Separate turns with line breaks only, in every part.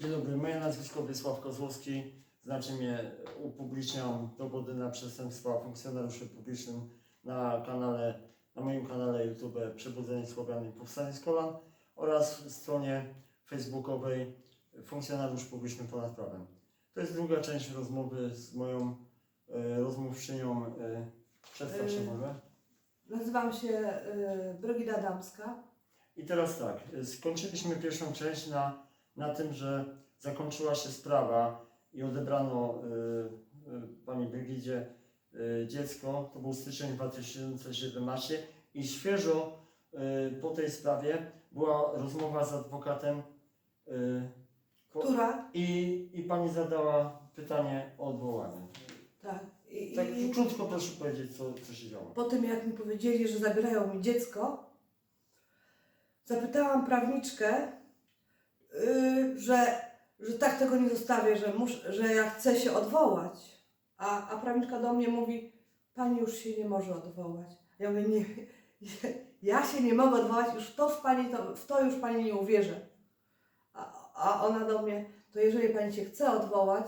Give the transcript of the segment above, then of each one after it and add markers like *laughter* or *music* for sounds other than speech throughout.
Dzień dobry, moje nazwisko Wiesław Kozłowski. Znaczy mnie, upubliczniam dowody na przestępstwa funkcjonariuszy publicznym na kanale, na moim kanale YouTube Przebudzenie Słowian i Powstanie z Kolan oraz stronie facebookowej Funkcjonariusz Publiczny Ponad Prawem. To jest druga część rozmowy z moją e, rozmówczynią. E, przedstaw się
Y,
może.
Nazywam się y, Brygida Adamska.
I teraz tak, y, skończyliśmy pierwszą część na, na tym, że zakończyła się sprawa i odebrano y, y, pani Brygidzie y, dziecko. To był styczeń 2017 i świeżo y, po tej sprawie była rozmowa z adwokatem y, ko-
Która?
i, i pani zadała pytanie o odwołanie.
Tak. I,
Tak
i
krótko proszę powiedzieć, co, co się działo.
po tym, jak mi powiedzieli, że zabierają mi dziecko, zapytałam prawniczkę, y, że, że tak tego nie zostawię, że, mus, że ja chcę się odwołać. A, a prawniczka do mnie mówi, pani już się nie może odwołać. Ja mówię, nie, *laughs* ja się nie mogę odwołać, już to w, pani, to, w to już pani nie uwierzę. A, a ona do mnie, to jeżeli pani się chce odwołać,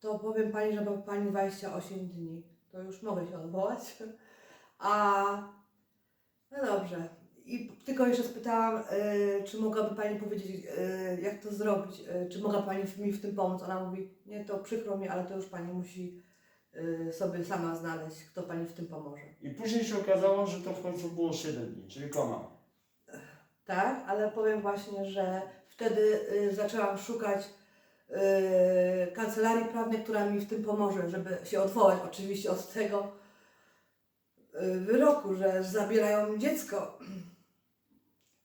to powiem pani, że ma pani 28 dni. To już mogę się odwołać. *laughs* A no dobrze. I tylko jeszcze spytałam, y, czy mogłaby pani powiedzieć, y, jak to zrobić, y, czy mogła pani mi w tym pomóc. Ona mówi, nie, to przykro mi, ale to już pani musi y, sobie sama znaleźć, kto pani w tym pomoże.
I później się okazało, że to w końcu było 7 dni, czyli koma.
Tak, ale powiem właśnie, że wtedy y, zaczęłam szukać y, kancelarii prawnej, która mi w tym pomoże, żeby się odwołać oczywiście od tego y, wyroku, że zabierają mi dziecko.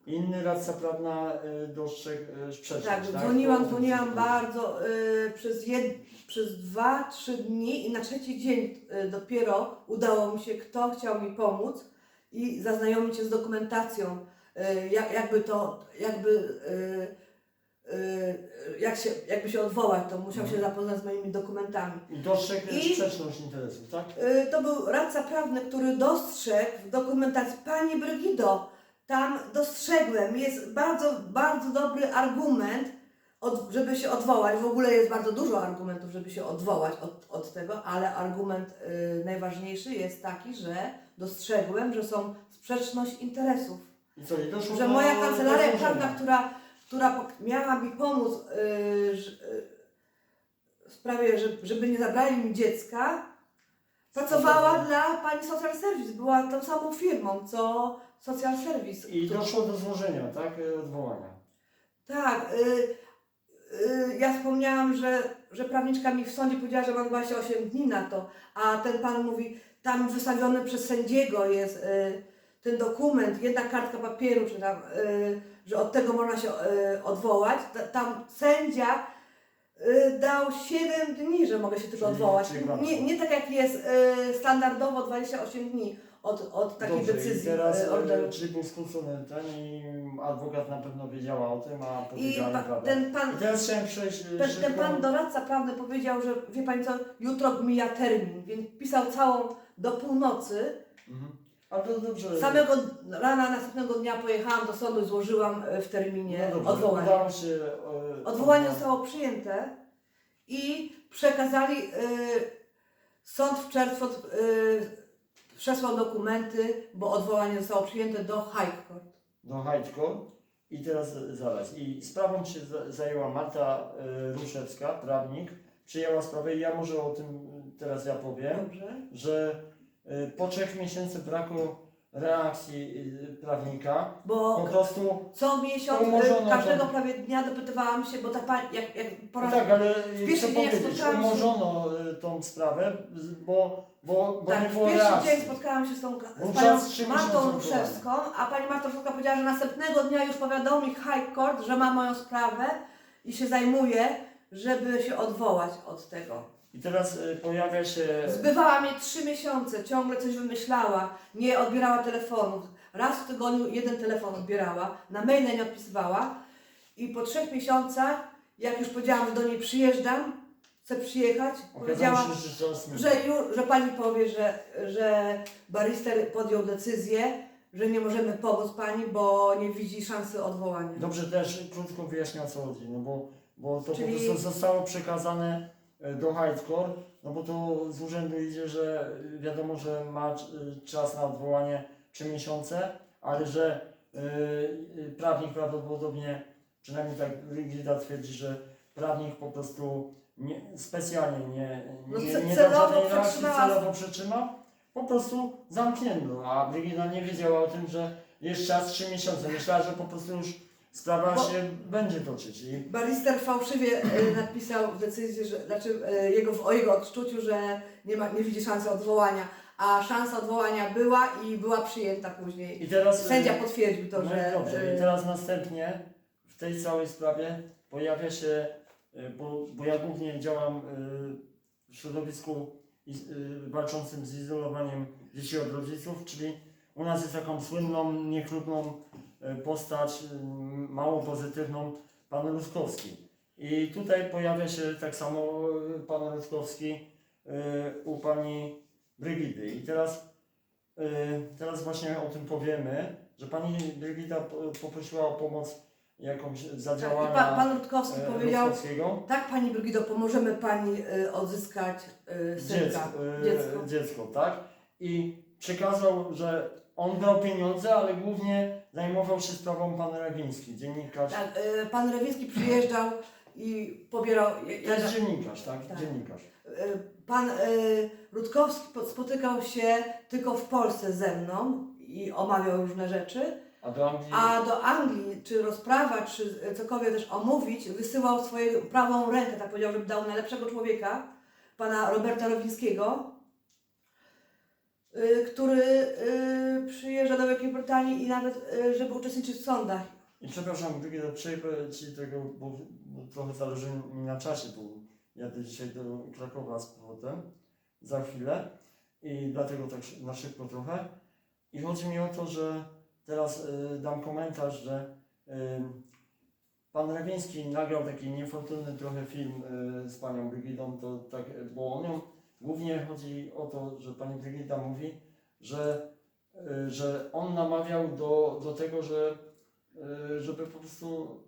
Inny radca prawna y, dostrzegł y, sprzeczność.
Tak,
tak?
dzwoniłam, dzwoniłam bardzo y, przez, jed, przez dwa, trzy dni i na trzeci dzień y, dopiero udało mi się, kto chciał mi pomóc i zaznajomić się z dokumentacją, y, jak, jakby to, jakby, y, y, jak się, jakby się odwołać, to musiał się
Mhm.
zapoznać z moimi dokumentami.
I dostrzegł
I-
sprzeczność interesów, tak?
Y, To był radca prawny, który dostrzegł w dokumentacji, Pani Brygido, tam dostrzegłem, jest bardzo, bardzo dobry argument, od, żeby się odwołać. W ogóle jest bardzo dużo argumentów, żeby się odwołać od, od tego, ale argument y, najważniejszy jest taki, że dostrzegłem, że są sprzeczność interesów.
I co, i doszło
Że
do
moja kancelaria prawna, która, która miała mi pomóc y, ż- y, w sprawie, że, żeby nie zabrali mi dziecka, pracowała dla pani Social Service. Była tą samą firmą, co Social Service.
I
która-
doszło do złożenia, tak? y, Odwołania.
Tak. Y, y, ja wspomniałam, że, że prawniczka mi w sądzie powiedziała, że mam 28 dni na to, a ten pan mówi, tam wystawiony przez sędziego jest y, ten dokument, jedna kartka papieru, czy tam, y, że od tego można się y, odwołać. Ta, tam sędzia y, dał 7 dni, że mogę się tylko odwołać. Nie, nie tak jak jest y, standardowo 28 dni od, od takiej
Dobrze,
decyzji
I teraz,
y, orderu.
czyli był skrócony ten i adwokat na pewno wiedziała o tym, a
I
powiedziała
pa,
nieprawdę.
ten pan
I teraz chciałem przejść y,
Ten, ten pan doradca prawny powiedział, że wie pani co, jutro mija termin, więc pisał całą do północy.
Mhm. A to dobrze.
Samego rana następnego dnia pojechałam do sądu i złożyłam e, w terminie
no dobrze,
odwołanie.
Udało się, y,
Odwołanie
odwołać.
zostało przyjęte i przekazali, y, sąd w czerwcu y, przesłał dokumenty, bo odwołanie zostało przyjęte do High Court.
do Hajdko i teraz zaraz. I sprawą się za- zajęła Marta e, Ruszewska, prawnik. Przyjęła sprawę i ja może o tym teraz ja powiem,
Dobrze.
że e, po trzech miesięcy braku reakcji e, prawnika po
Bo
prostu
co miesiąc, y,
Umorzono
każdego
to.
prawie dnia dopytywałam się, bo ta pani, jak, jak po raz
tak, ale chcę powiedzieć, umorzono tą sprawę, bo, bo, bo
Tak,
nie
w
było
pierwszy
reakcji.
dzień spotkałam się z tą z panią
czas trzy
Martą
miesiące
Ruszewską, a pani Marta Ruszewska powiedziała, że następnego dnia już powiadomi High Court, że ma moją sprawę i się zajmuje, żeby się odwołać od tego.
I teraz e, pojawia się...
Zbywała mnie trzy miesiące, ciągle coś wymyślała, nie odbierała telefonów. Raz w tygodniu jeden telefon odbierała, na maile nie odpisywała i po trzech miesiącach, jak już powiedziałam, że do niej przyjeżdżam, chcę przyjechać, powiedziała,
Okazało się, że
że, ju, że pani powie, że, że barister podjął decyzję, że nie możemy pomóc pani, bo nie widzi szansy odwołania.
Dobrze też krótko wyjaśnię o co chodzi, no bo, bo to
Czyli-
po prostu zostało przekazane e, do Hardcore, no bo to z urzędu idzie, że wiadomo, że ma e, czas na odwołanie 3 miesiące, ale że e, prawnik prawdopodobnie, przynajmniej tak Rigida twierdzi, że prawnik po prostu nie, specjalnie nie,
No
nie,
ce-
nie
celowo
dał żadnej reakcji, celowo po prostu zamknięto, a Brygida nie wiedziała o tym, że jest czas 3 miesiące. Myślała, że po prostu już sprawa
Bo-
się będzie toczyć. I
Barister fałszywie e, napisał w decyzji, że, znaczy e, jego, o jego odczuciu, że nie, ma, nie widzi szansy odwołania, a szansa odwołania była i była przyjęta później.
I teraz
Sędzia
e,
potwierdził to,
no
że.
i dobrze.
e,
I teraz następnie w tej całej sprawie pojawia się, bo, bo ja głównie działam e, w środowisku e, walczącym z izolowaniem dzieci od rodziców, czyli u nas jest taką słynną, niechlubną e, postać, e, mało pozytywną, pan Ruskowski. I tutaj pojawia się tak samo e, pan Ruskowski e, u pani Brygidy. I teraz, e, teraz właśnie o tym powiemy, że pani Brygida po- poprosiła o pomoc jakąś
tak,
zadziałania
i pan, pan Rutkowski
e,
powiedział, tak pani Brygido, pomożemy pani e, odzyskać e, synka,
dziecko, e,
dziecko.
dziecko, tak? I przekazał, że on brał pieniądze, ale głównie zajmował się sprawą pan Rawiński, dziennikarz.
Tak, e, pan Rewiński przyjeżdżał i pobierał.
Jest dziennikarz, tak?
Tak.
Dziennikarz.
E, Pan e, Rutkowski po- spotykał się tylko w Polsce ze mną i omawiał różne rzeczy,
A do Anglii
a do Anglii, czy rozprawa, czy cokolwiek też omówić, wysyłał swoją prawą rękę, tak powiedział, żeby dał najlepszego człowieka, pana Roberta Rowińskiego, y, który y, przyjeżdża do Wielkiej Brytanii i nawet, y, żeby uczestniczyć w sądach.
I przepraszam, Brygida, przejdę Ci tego, bo trochę zależy mi na czasie, bo jadę dzisiaj do Krakowa z powrotem za chwilę i dlatego tak na szybko trochę. I chodzi mi o to, że teraz y, dam komentarz, że y, pan Rewiński nagrał taki niefortunny trochę film y, z panią Brygidą, to tak, bo on ją, głównie chodzi o to, że pani Brygida mówi, że, y, że on namawiał do, do tego, że y, żeby po prostu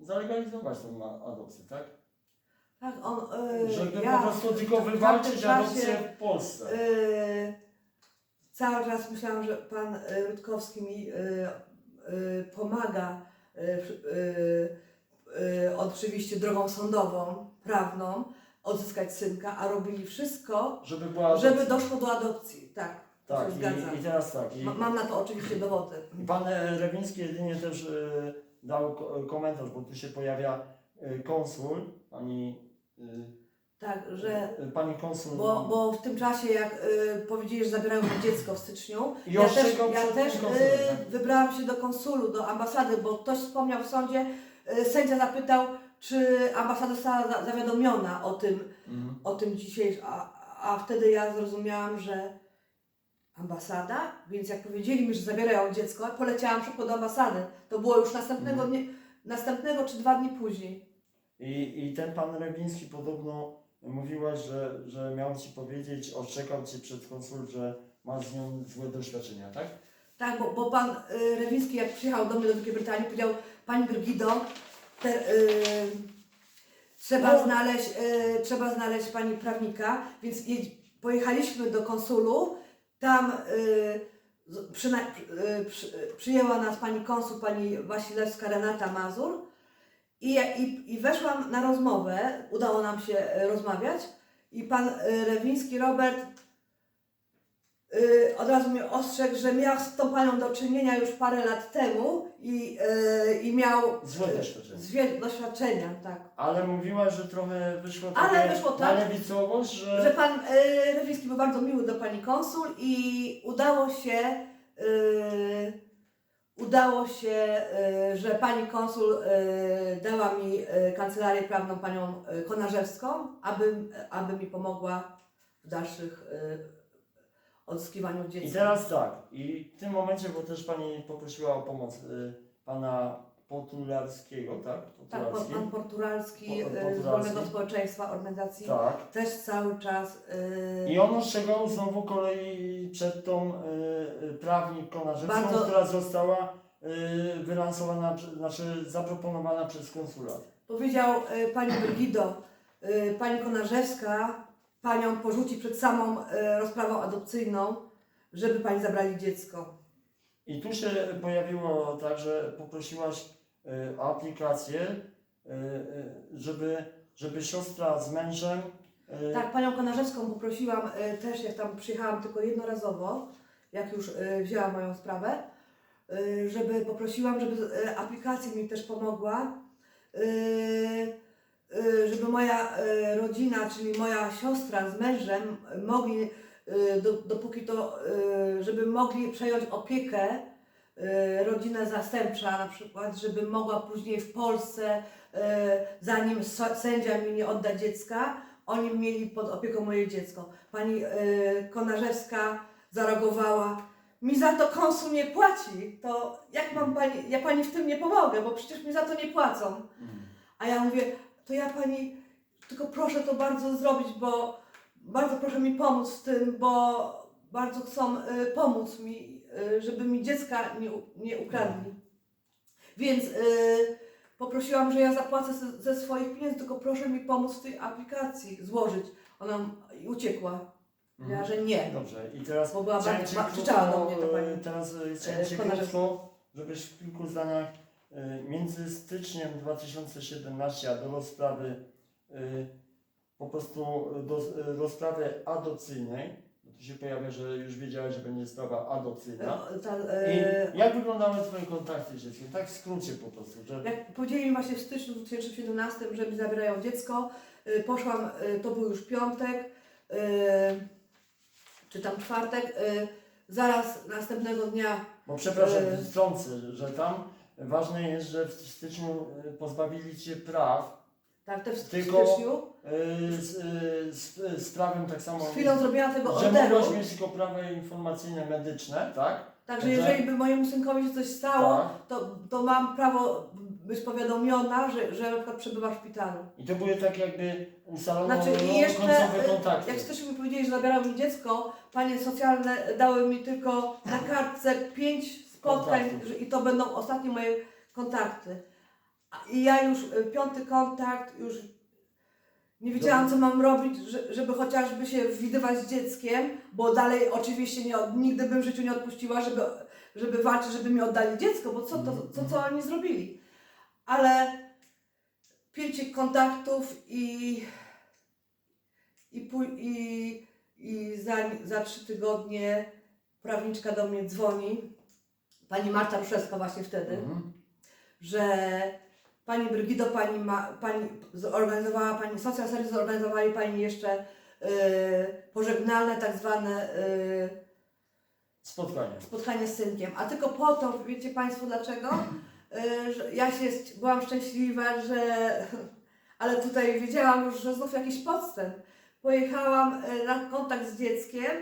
zalegalizować tą adopcję, tak?
Tak, on. y,
Żeby
ja
po prostu tylko wywalczyć adopcję w Polsce.
y, cały czas myślałam, że pan y, Rutkowski mi y, y, pomaga oczywiście drogą sądową, prawną, odzyskać synka, a robili wszystko,
Żeby była
żeby doszło do adopcji. Tak,
Tak,
się zgadza.
i, i teraz tak. I,
Ma- Mam na to oczywiście dowody.
i pan e, Rewiński jedynie też e, dał ko- komentarz, bo tu się pojawia e, konsul, pani, e,
Tak, że.
e, pani konsul.
Bo, bo w tym czasie, jak y, powiedzieli, że zabierają mi dziecko w styczniu,
I
ja też, ja też y,
tak?
wybrałam się do konsulu, do ambasady, bo ktoś wspomniał w sądzie, y, sędzia zapytał, czy ambasada została za, zawiadomiona o tym,
Mhm.
o tym dzisiejszym, a, a wtedy ja zrozumiałam, że ambasada, więc jak powiedzieli mi, że zabierają dziecko, poleciałam szybko do ambasady. To było już następnego,
Mhm.
dnia, następnego czy dwa dni później.
I, I ten pan Rewiński podobno mówiłaś, że, że miał ci powiedzieć, ostrzegał cię przed konsul, że masz z nią złe doświadczenia, tak?
Tak, bo, bo pan y, Rewiński jak przyjechał do mnie do Wielkiej Brytanii powiedział Pani Brygido, te, y, trzeba,
No.
znaleźć, y, trzeba znaleźć Pani prawnika, więc jedź, pojechaliśmy do konsulu, tam y, z- przyna, y, przy, y, przyjęła nas Pani konsul, Pani Wasilewska Renata Mazur i, i, i weszłam na rozmowę, udało nam się y, rozmawiać i Pan Rewiński Robert y, od razu mnie ostrzegł, że miał z tą panią do czynienia już parę lat temu i, i miał
Złe doświadczenia.
zwie- doświadczenia, tak.
Ale mówiłaś, że trochę wyszło
Ale wyszło
na
tak,
lewicowość, że...
Że pan Rewiński był bardzo miły do pani konsul i udało się, udało się, y, że pani konsul y, dała mi y, kancelarię prawną panią Konarzewską, aby, aby mi pomogła w dalszych odzyskiwaniu dziecka.
I teraz tak, i w tym momencie, bo też Pani poprosiła o pomoc Pana Potularskiego, tak?
Tak, pan,
Potularski.
pan Porturalski
Po-
y, z. Wolnego Społeczeństwa Organizacji
Tak.
też cały czas. y,
I on ostrzegał znowu kolei przed tą y, y, prawnik Konarzewską,
Bardzo-
która została y, wylansowana, prze- znaczy zaproponowana przez konsulat.
Powiedział y, pani Brygido, y, pani Konarzewska panią porzuci przed samą y, rozprawą adopcyjną, żeby pani zabrali dziecko.
I tu się pojawiło tak, że poprosiłaś aplikację, y, y, żeby, żeby siostra z mężem. y,
Tak, panią Konarzewską poprosiłam y, też, jak tam przyjechałam tylko jednorazowo, jak już y, wzięła moją sprawę, y, żeby poprosiłam, żeby y, aplikacja mi też pomogła, y, y, żeby moja y, rodzina, czyli moja siostra z mężem y, mogli, y, do, dopóki to, y, żeby mogli przejąć opiekę, y, rodzinę zastępcza na przykład, żeby mogła później w Polsce, y, zanim sędzia mi nie odda dziecka, oni mieli pod opieką moje dziecko. Pani y, Konarzewska zareagowała, mi za to konsul nie płaci, to jak mam pani, ja pani w tym nie pomogę, bo przecież mi za to nie płacą. A ja mówię, to ja pani, tylko proszę to bardzo zrobić, bo bardzo proszę mi pomóc w tym, bo bardzo chcą pomóc mi, żeby mi dziecka nie, nie ukradli. Więc y, poprosiłam, że ja zapłacę ze, ze swoich pieniędzy, tylko proszę mi pomóc w tej aplikacji złożyć. Ona uciekła. Ja,
mhm.
że nie.
Dobrze, i teraz
Bo była
chciałem
bardzo-
Cię
krzyczała do mnie pani.
y, teraz y, chciałem
E,
Cię
Konarzewska.
krótko, żebyś w kilku zdaniach y, między styczniem 2017 a do rozprawy y, po prostu do y, rozprawy adopcyjnej, się pojawia, że już wiedziałeś, że będzie sprawa adopcyjna.
E, Ta,
I
e,
jak wyglądały Twoje kontakty z dzieckiem? Tak w skrócie po prostu, że
Jak powiedzieli mi właśnie w styczniu 2017, że mi zabierają dziecko, y, poszłam, y, to był już piątek, y, czy tam czwartek, y, zaraz następnego dnia,
Bo przepraszam,
E.
wtrącę, że tam ważne jest, że w styczniu y, pozbawili Cię praw
tak, też w
Tylko-
styczniu,
y, z, y, z, z prawem tak samo,
z chwilą zrobiłam tego
że
orderu,
mogłaś mieć tylko prawo informacyjne medyczne, tak?
także
Że-
jeżeli by mojemu synkowi się coś stało,
Tak.
to, to mam prawo być powiadomiona, że, że na przykład przebywa w szpitalu.
I to były tak jakby ustalone
Znaczy i jeszcze,
końcowe
y,
kontakty.
jak styczniu mi powiedzieli, że zabierają mi dziecko, panie socjalne dały mi tylko na kartce pięć spotkań
Kontaktów.
że, i to będą ostatnie moje kontakty. I ja już y, piąty kontakt, już nie wiedziałam co mam robić, że- żeby chociażby się widywać z dzieckiem, bo dalej oczywiście nie, od- nigdy bym w życiu nie odpuściła, żeby, żeby walczyć, żeby mi oddali dziecko, bo co, to, co, co oni zrobili. Ale pięć kontaktów i i, pój- i, i za, za trzy tygodnie prawniczka do mnie dzwoni, pani Marta Ruszewska właśnie wtedy,
Mhm.
że pani Brygido, pani, ma, pani zorganizowała, pani Social Service zorganizowali pani jeszcze y, pożegnalne tak zwane y,
Spotkanie.
spotkanie z synkiem, a tylko po to, wiecie Państwo dlaczego? Y, że ja się byłam szczęśliwa, że ale tutaj wiedziałam już, że znów jakiś podstęp. Pojechałam y, na kontakt z dzieckiem,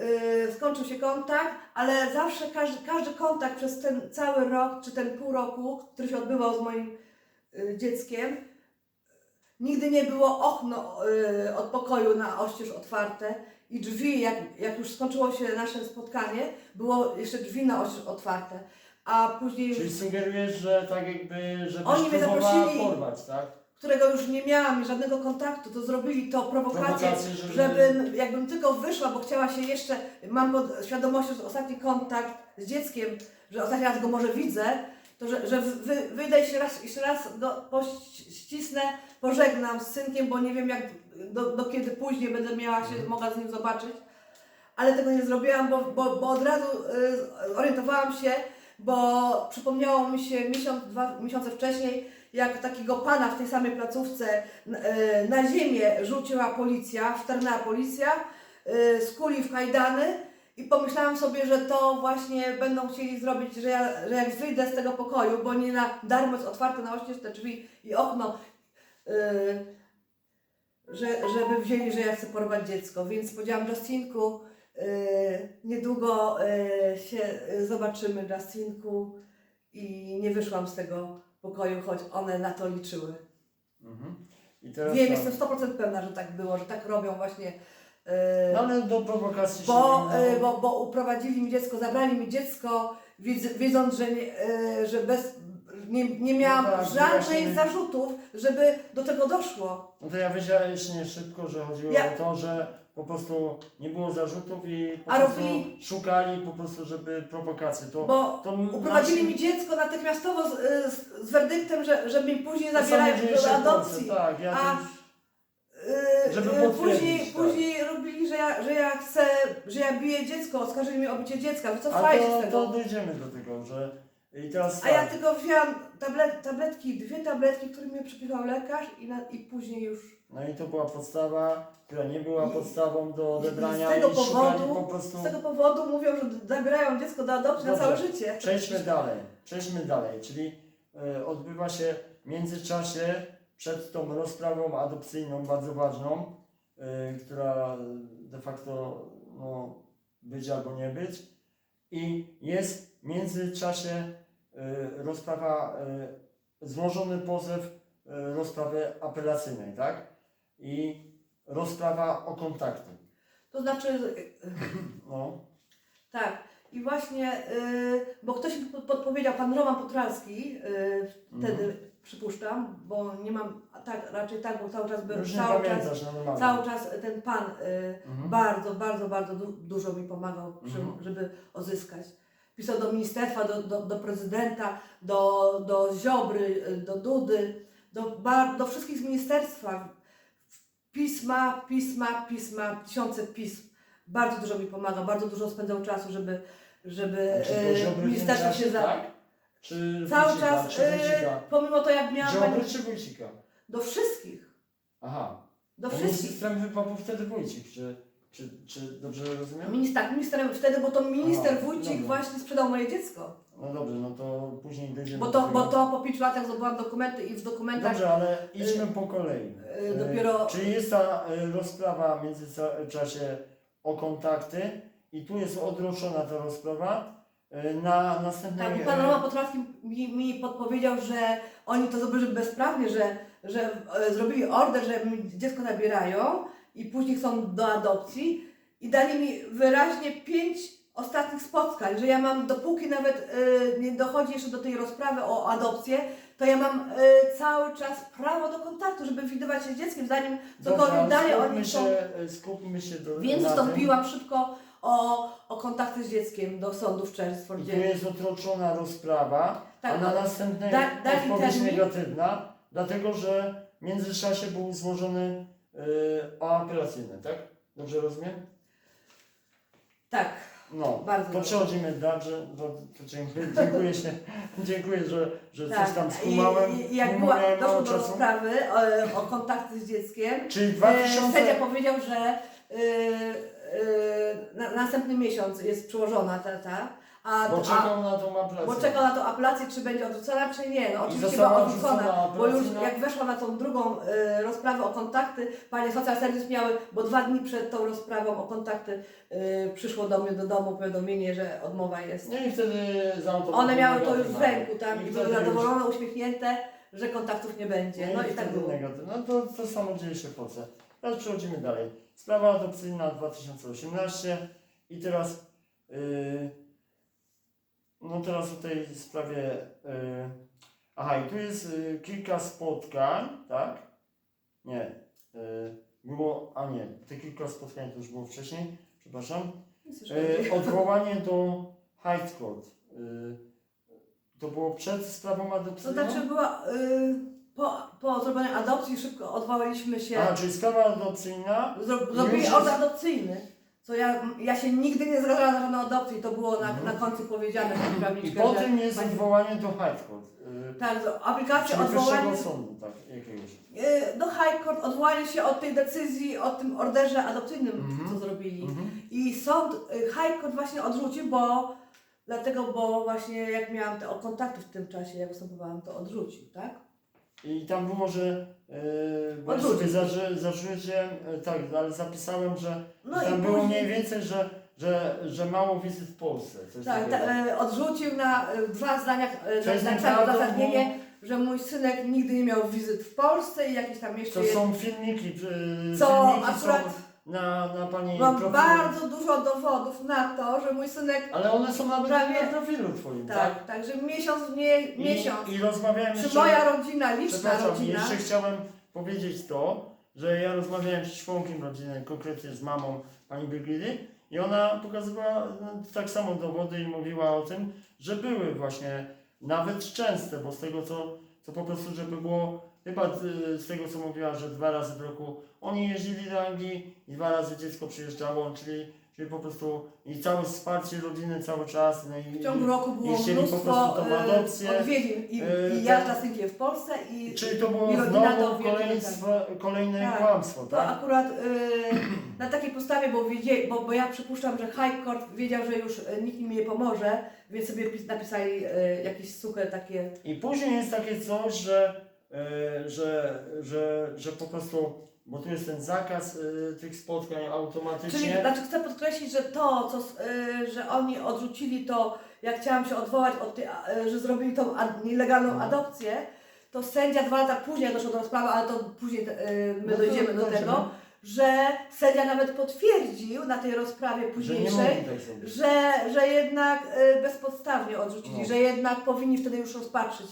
y, skończył się kontakt, ale zawsze każdy, każdy kontakt przez ten cały rok, czy ten pół roku, który się odbywał z moim y, dzieckiem, nigdy nie było okno y, od pokoju na oścież otwarte i drzwi, jak, jak już skończyło się nasze spotkanie, było jeszcze drzwi na oścież otwarte. A później
Czyli sugerujesz, że tak jakby, żebyś
Oni mnie zaprosili.
porwać, tak?
Którego już nie miałam żadnego kontaktu, to zrobili to prowokację,
żeby-
żebym, jakbym tylko wyszła, bo chciała się jeszcze, mam pod świadomością, że ostatni kontakt z dzieckiem, że ostatni raz go może widzę, to że, że wy, wyjdę jeszcze raz, jeszcze raz go pościsnę, pożegnam z synkiem, bo nie wiem jak, do, do kiedy później będę miała się, mogła z nim zobaczyć. Ale tego nie zrobiłam, bo, bo, bo od razu y, orientowałam się, bo przypomniało mi się miesiąc, dwa miesiące wcześniej, jak takiego pana w tej samej placówce e, na ziemię rzuciła policja, wtarnęła policja, e, skuli w kajdany i pomyślałam sobie, że to właśnie będą chcieli zrobić, że, ja, że jak wyjdę z tego pokoju, bo nie na darmo jest otwarte na oścież te drzwi i okno, e, że, żeby wzięli, że ja chcę porwać dziecko. Więc powiedziałam Justinku, e, niedługo e, się e, zobaczymy Justinku i nie wyszłam z tego pokoju, choć one na to liczyły.
Mhm.
Wiem,
tak.
jestem 100% pewna, że tak było, że tak robią właśnie.
No
e,
ale do prowokacji
bo,
nie
e, bo, bo uprowadzili mi dziecko, zabrali mi dziecko, wiedz, wiedząc, że, nie, e, że bez, nie, nie miałam
No tak,
żadnych zarzutów, żeby do tego doszło.
No to ja wyjaśnię szybko, że chodziło
Ja-
o to, że po prostu nie było zarzutów i po
A
prostu
robili-
szukali po prostu, żeby prowokacje. To,
Bo
to
uprowadzili mi dziecko natychmiastowo z, e, z, z werdyktem, że, że mi później
to
zabierają do adopcji.
Tak, ja
A-
też,
Yy,
Żeby
yy,
potwierdzić,
później,
tak.
później robili, że ja, że ja chcę, że ja biję dziecko, oskarżyli mnie o bicie dziecka,
a
wycofali się z
to,
tego.
to dojdziemy do tego, że i teraz
A ja
tak,
tylko wzięłam tablet, tabletki, dwie tabletki, które mi przepisał lekarz i, na, i później już
no i to była podstawa, która nie była
I-
podstawą do
i- i
odebrania
z tego
szukali
powodu-
po prostu...
z tego powodu mówią, że zabierają dziecko do adopcji na
Dobrze.
całe życie.
Przejdźmy dalej, przejdźmy dalej, czyli e, odbywa się w międzyczasie przed tą rozprawą adopcyjną, bardzo ważną, e, która de facto no, być albo nie być i jest w międzyczasie e, rozprawa, e, złożony pozew e, rozprawy apelacyjnej, tak? I rozprawa o kontakty.
To znaczy,
No,
tak, i właśnie, yy, bo ktoś mi pod- podpowiedział, pan Roman Potralski, yy, wtedy
Mhm.
przypuszczam, bo nie mam, a tak, raczej tak, bo cały czas był,
już nie
cały czas,
pamiętasz no, normalnie.
cały czas ten pan
Mhm.
bardzo, bardzo, bardzo du- dużo mi pomagał, przy,
Mhm.
żeby odzyskać. Pisał do ministerstwa, do, do, do prezydenta, do, do Ziobry, y, do Dudy, do, bar- do wszystkich z ministerstwa. Pisma, pisma, pisma, tysiące pism. Bardzo dużo mi pomagał, bardzo dużo spędzał czasu, żeby, żeby e, ministerstwo
czasie,
się za...
tak? Czy
Cały
Wójcika,
czas,
Czy
e, pomimo to jak miałam...
Ziobry
Pani,
czy Wójcika?
do wszystkich,
Aha.
do
Bo
wszystkich.
System chyba był wtedy Wójcik, czy, czy, czy dobrze rozumiem?
Minister, tak, minister wtedy, bo to minister
Aha,
Wójcik
dobra.
właśnie sprzedał moje dziecko.
No dobrze, no to później dojdziemy
Bo
do
to,
tego.
bo to po pięciu latach zdobyłam dokumenty i w dokumentach
Dobrze, ale idźmy po kolei.
y,
E,
dopiero-
Czyli jest ta e, rozprawa w międzyczasie o kontakty i tu jest odroczona ta rozprawa e, na następnej...
tak, bo pan
e,
Roman Potrawski mi, mi podpowiedział, że oni to zrobili bezprawnie, że, że e, zrobili order, że mi dziecko nabierają i później chcą do adopcji i dali mi wyraźnie pięć ostatnich spotkań, że ja mam, dopóki nawet e, nie dochodzi jeszcze do tej rozprawy o adopcję, to ja mam e, cały czas prawo do kontaktu, żeby widywać się z dzieckiem, zanim cokolwiek
ale
dalej
się,
chcą.
e, skupmy się do,
Więc
na
wstąpiłam szybko o, o kontakty z dzieckiem do sądu w
I tu jest odroczona rozprawa,
Tak,
a na
o-
następnej
da- dali
odpowiedź negatywna, dlatego że w międzyczasie był złożony yy, o apelacyjny, tak? Dobrze rozumiem?
Tak,
No,
Bardzo
to
dobrze.
przechodzimy dalej, to, to dziękuję, dziękuję się, *laughs* dziękuję, że, że
tak.
coś tam skumałem,
I, i jak
nie
była,
miałem mało
doszło do
czasu.
rozprawy o, o kontakty z dzieckiem, *laughs*
Czyli
e,
2000...
sędzia powiedział, że e, e, na, następny miesiąc jest przełożona ta, ta a,
Bo czekał na tą apelację.
bo czekał na tą apelację, czy będzie odrzucona, czy nie. No oczywiście
została
była odrzucona,
odrzucona
bo już
apelacyjna.
jak weszła na tą drugą e, rozprawę o kontakty, panie social service miały, bo dwa dni przed tą rozprawą o kontakty e, przyszło do mnie do domu powiadomienie, że odmowa jest.
No i wtedy zanotował
One miały to już w ręku, tak, i były zadowolone, uśmiechnięte, że kontaktów nie będzie. No i tak było.
negatywne. No to, to samo dzieje się w Polsce. Teraz przechodzimy dalej. Sprawa adopcyjna 2018 i teraz yy, no teraz o tej sprawie yy, aha i tu jest yy, kilka spotkań, tak? Nie. Yy, było, a nie, te kilka spotkań to już było wcześniej, przepraszam. Yy, *laughs* odwołanie do High Court. Yy, to było przed sprawą
To
adopcyjną?
znaczy była, y, po, po zrobieniu adopcji szybko odwołaliśmy się,
A, czyli sprawa adopcyjna
zrobili order adopcyjny, co ja, ja się nigdy nie zgadzałam na żadną adopcję, to było na,
Mhm.
na końcu powiedziane przez
i
prawniczkę,
potem
że
jest
pani-
odwołanie do High Court. Yy,
tak, do- aplikację
czyli
odwołania
wyższego sądu, tak, jakiegoś.
y, do High Court, odwołanie się od tej decyzji, o tym orderze adopcyjnym,
Mhm.
co zrobili.
Mhm.
I sąd, y, High Court właśnie odrzucił, bo dlatego, bo właśnie jak miałam te o kontakty w tym czasie, jak występowałam, to odrzucił, tak?
I tam było, że yy, bo ja sobie yy, tak, ale zapisałem, że
No
tam było
później-
mniej więcej, że, że, że mało wizyt w Polsce.
Tak, ta, e, odrzucił na e, dwa zdaniach e,
Co jest
na,
nieprawdą,
uzasadnienie, że mój synek nigdy nie miał wizyt w Polsce i jakieś tam jeszcze
To są filmiki, yy,
Co
filmiki
akurat
są na, na pani
mam
profilu.
bardzo dużo dowodów na to, że mój synek
Ale one są nawet
Prawie-
na profilu twoim, tak?
tak, także miesiąc nie
I,
miesiąc.
I rozmawiałem
Czy
jeszcze...
moja rodzina, liczna
Przepraszam,
rodzina,
jeszcze chciałem powiedzieć to, że ja rozmawiałem z członkiem rodziny, konkretnie z mamą pani Brygidy i ona pokazywała no, tak samo dowody i mówiła o tym, że były właśnie nawet częste, bo z tego co, co po prostu, żeby było, chyba y, z tego co mówiła, że dwa razy w roku oni jeździli do Anglii i dwa razy dziecko przyjeżdżało, czyli, czyli po prostu i całe wsparcie rodziny cały czas. No i,
w ciągu roku było
i chcieli po
mnóstwo
prostu tą
e,
adopcję.
odwiedzin i,
e,
i ja
tak.
z synkiem w Polsce i
Czyli to było
to
znowu kolejne, kolejne
Tak.
kłamstwo,
To
tak?
akurat y, na takiej podstawie, bo, wiedzie, bo, bo ja przypuszczam, że High Court wiedział, że już y, nikt im nie pomoże, więc sobie pis- napisali y, jakieś suche takie.
I później jest takie coś, że, e, że, że, że po prostu, bo tu jest ten zakaz e, tych spotkań
Czyli
automatycznie.
znaczy chcę podkreślić, że to, co, y, że oni odrzucili to, jak chciałam się odwołać od tej, że zrobili tą nielegalną
Mhm.
adopcję, to sędzia dwa lata później doszło do rozprawy, ale to później my
No to
dojdziemy do
dojdziemy.
tego, że sędzia nawet potwierdził na tej rozprawie
że nie
późniejszej,
zrobić.
że, że jednak y, bezpodstawnie odrzucili,
No.
że jednak powinni wtedy już rozpatrzyć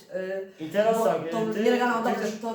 y,
I teraz
bo
tak,
tą
ty,
nielegalną
ty,
adopcję.
już,
To